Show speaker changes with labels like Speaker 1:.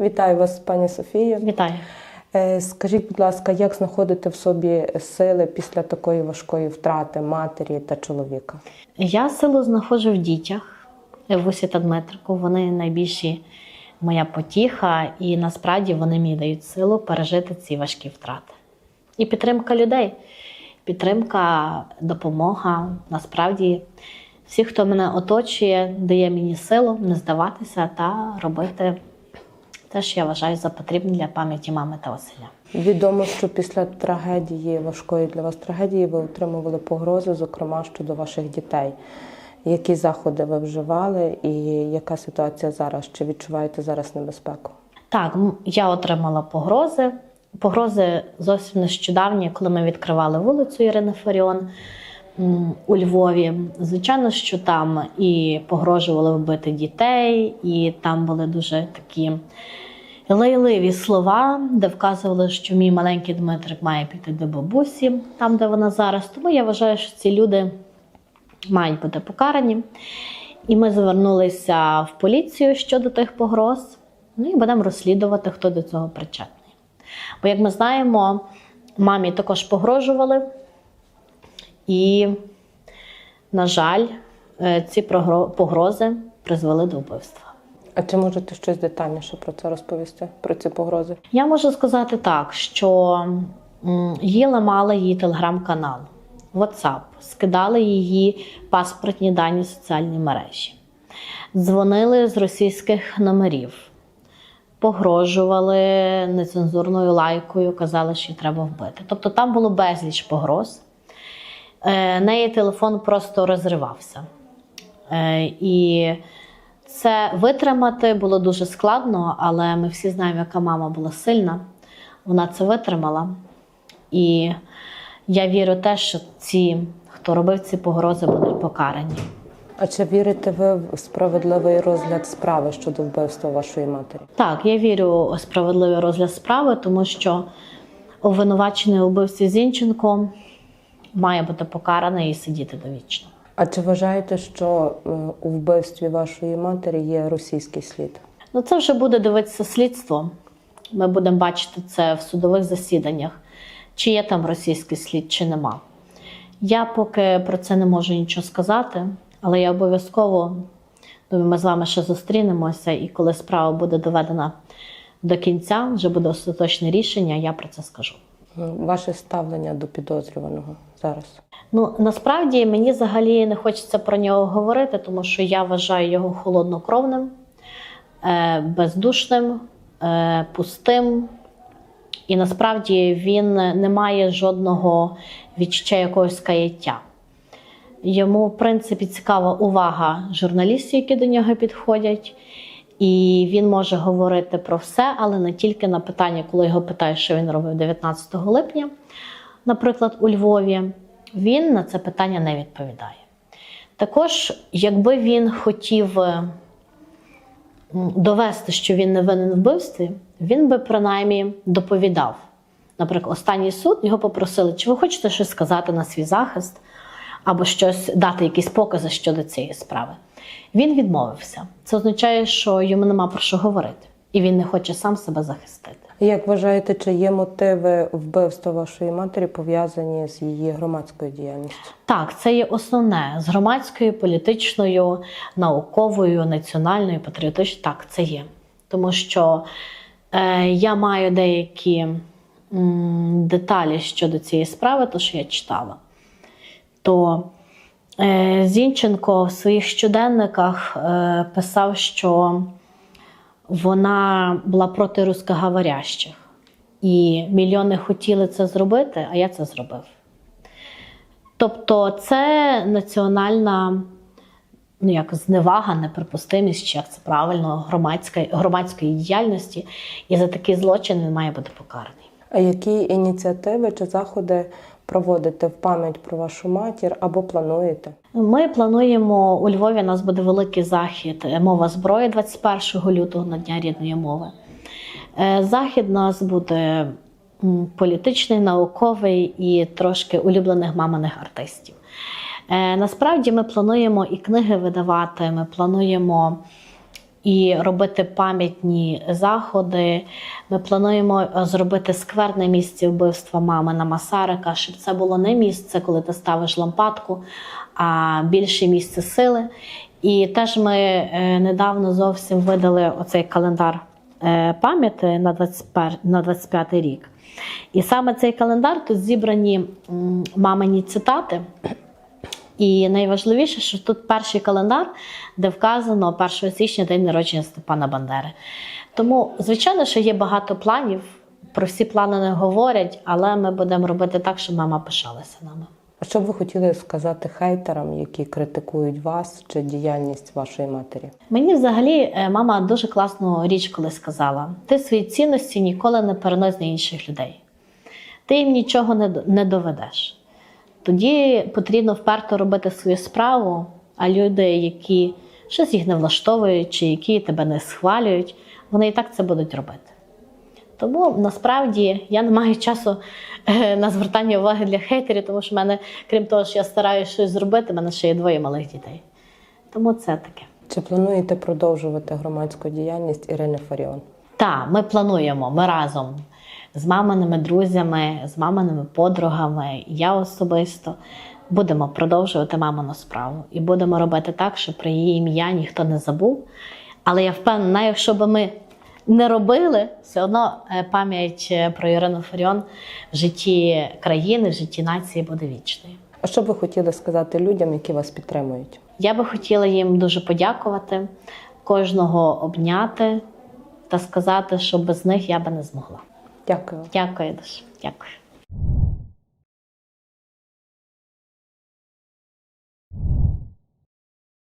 Speaker 1: Вітаю вас, пані Софія.
Speaker 2: Вітаю.
Speaker 1: Е, Скажіть, будь ласка, як знаходити в собі сили після такої важкої втрати матері та чоловіка?
Speaker 2: Я силу знаходжу в дітях Вусі та Дмитрику. Вони найбільші моя потіха, і насправді вони мені дають силу пережити ці важкі втрати. І підтримка людей, підтримка, допомога. Насправді, всі, хто мене оточує, дає мені силу не здаватися та робити те, що я вважаю за потрібне для пам'яті мами та Василя.
Speaker 1: Відомо, що після трагедії, важкої для вас трагедії, ви отримували погрози, зокрема щодо ваших дітей. Які заходи ви вживали і яка ситуація зараз? Чи відчуваєте зараз небезпеку?
Speaker 2: Так, я отримала погрози. Погрози зовсім нещодавні, коли ми відкривали вулицю Ірини Фаріон у Львові. Звичайно, що там і погрожували вбити дітей, і там були дуже такі лайливі слова, де вказували, що мій маленький Дмитрик має піти до бабусі, там, де вона зараз. Тому я вважаю, що ці люди мають бути покарані. І ми звернулися в поліцію щодо тих погроз. Ну і будемо розслідувати, хто до цього причетний. Бо, як ми знаємо, мамі також погрожували, і, на жаль, е, ці погрози призвели до вбивства.
Speaker 1: А чи можете щось детальніше про це розповісти? Про ці погрози?
Speaker 2: Я можу сказати так, що її ламали її телеграм-канал, WhatsApp, скидали її паспортні дані в соціальні мережі, дзвонили з російських номерів, погрожували нецензурною лайкою, казали, що її треба вбити. Тобто там було безліч погроз. Е, неї телефон просто розривався. Е, і це витримати було дуже складно, але ми всі знаємо, яка мама була сильна. Вона це витримала. І я вірю в те, що ці, хто робив ці погрози, будуть покарані.
Speaker 1: А чи вірите ви в справедливий розгляд справи щодо вбивства вашої матері?
Speaker 2: Так, я вірю у справедливий розгляд справи, тому що обвинувачений у вбивстві Зінченко має бути покараний і сидіти довічно.
Speaker 1: А чи вважаєте, що е, у вбивстві вашої матері є російський слід?
Speaker 2: Ну, це вже буде дивитися слідство. Ми будемо бачити це в судових засіданнях, чи є там російський слід, чи нема. Я поки про це не можу нічого сказати, але я обов'язково думаю, ми з вами ще зустрінемося, і коли справа буде доведена до кінця, вже буде остаточне рішення, я про це скажу.
Speaker 1: Ваше ставлення до підозрюваного зараз?
Speaker 2: Ну насправді мені взагалі не хочеться про нього говорити, тому що я вважаю його холоднокровним, е, бездушним, е, пустим. І насправді він не має жодного відчуття якогось каяття. Йому, в принципі, цікава увага журналістів, які до нього підходять. І він може говорити про все, але не тільки на питання, коли його питають, що він робив 19 липня, наприклад, у Львові. Він на це питання не відповідає. Також, якби він хотів е, довести, що він не винен вбивстві, він би принаймні доповідав. Наприклад, останній суд його попросили, чи ви хочете щось сказати на свій захист, або щось дати якісь покази щодо цієї справи. Він відмовився. Це означає, що йому нема про що говорити, і він не хоче сам себе захистити.
Speaker 1: Як вважаєте, чи є мотиви вбивства вашої матері пов'язані з її громадською діяльністю?
Speaker 2: Так, це є основне з громадською, політичною, науковою, національною, патріотичною. Так, це є. Тому що е, я маю деякі м, деталі щодо цієї справи, то що я читала. То Зінченко в своїх щоденниках е, писав, що вона була проти рускоговорящих. І мільйони хотіли це зробити, а я це зробив. Тобто це національна ну, як зневага, неприпустимість, чи як це правильно, громадської, громадської діяльності. І за такий злочин він має бути покараний.
Speaker 1: А які ініціативи чи заходи проводите в пам'ять про вашу матір або плануєте?
Speaker 2: Ми плануємо у Львові. У нас буде великий захід е, мова зброї 21 лютого на Дня рідної мови. Е, Захід у нас буде політичний, науковий і трошки улюблених маминих артистів. Е, Насправді ми плануємо і книги видавати, ми плануємо і робити пам'ятні заходи. Ми плануємо е, зробити сквер на місці вбивства мами на Масарика, щоб це було не місце, коли ти ставиш лампадку, а більше місце сили. І теж ми е, недавно зовсім видали оцей календар е, пам'яті на 21 на 25 рік. І саме цей календар тут зібрані мамині цитати. І найважливіше, що тут перший календар, де вказано 1 січня день народження Степана Бандери. Тому, звичайно, що є багато планів. Про всі плани не говорять, але ми будемо робити так, щоб мама пишалася нами.
Speaker 1: А що б ви хотіли сказати хейтерам, які критикують вас чи діяльність вашої матері?
Speaker 2: Мені взагалі е, мама дуже класну річ колись сказала: ти свої цінності ніколи не перенось на інших людей. Ти їм нічого не доведеш. Тоді потрібно вперто робити свою справу, а люди, які щось їх не влаштовують, чи які тебе не схвалюють, вони і так це будуть робити. Тому насправді я не маю часу е, на звертання уваги для хейтерів, тому що в мене, крім того, що я стараюся щось зробити, в мене ще є двоє малих дітей. Тому це таке.
Speaker 1: Чи плануєте продовжувати громадську діяльність Ірини Фаріон?
Speaker 2: Так, ми плануємо. Ми разом з маминими друзями, з маминими подругами, я особисто будемо продовжувати мамину справу і будемо робити так, щоб про її ім'я ніхто не забув. Але я впевнена, якщо б ми не робили, все одно е, пам'ять е, про Ірину Фаріон в житті країни, в житті нації буде вічною.
Speaker 1: А що б ви хотіли сказати людям, які вас підтримують?
Speaker 2: Я би хотіла їм дуже подякувати, кожного обняти та сказати, що без них я би не змогла.
Speaker 1: Дякую.
Speaker 2: Дякую дуже. Дякую.